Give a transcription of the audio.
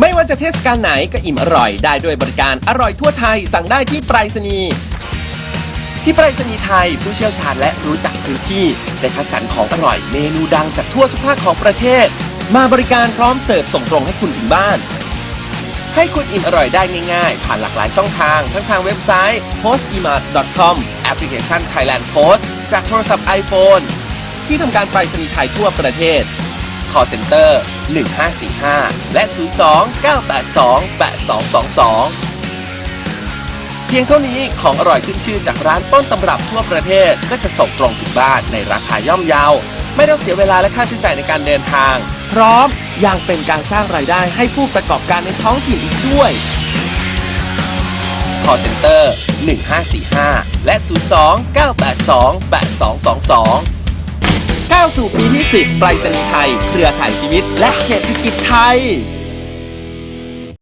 ไม่ว่าจะเทศกาลไหนก็อิ่มอร่อยได้ด้วยบริการอร่อยทั่วไทยสั่งได้ที่ไปรษณีย์ที่ไปรษณีย์ไทยผู้เชี่ยวชาญและรู้จักพื้นที่ได้คัดสรรของอร่อยเมนูดังจากทั่วทุกภาคของประเทศ มาบริการพร้อมเสิร์ฟส่งตรงให้คุณถึงบ้าน ให้คุณอิ่มอร่อยได้ง่ายๆ ผ่านหลากหลายช่องทาง ทั้งทางเว็บไซต์ postimart.com แอปพลิเคชัน Thailand Post จากโทรศัพท์ iPhone ที่ทำการไปรษณีย์ไทยทั่วประเทศ call center 1545 และ 02 982 8222เพียงเท่านี้ของอร่อยขึ้นชื่อจากร้านต้นตำรับทั่วประเทศก็จะส่งตรงถึงบ้านในราคาย่อมเยาไม่ต้องเสียเวลาและค่าใช้จ่ายในการเดินทาง พร้อมยังเป็นการสร้างรายได้ให้ผู้ประกอบการในท้องถิ่นอีกด้วย call center 1545 และ 02 982 8222 ก้าวสู่ปีที่ 10ไปรษณีย์ไทย เครือข่ายชีวิต และเศรษฐกิจไทย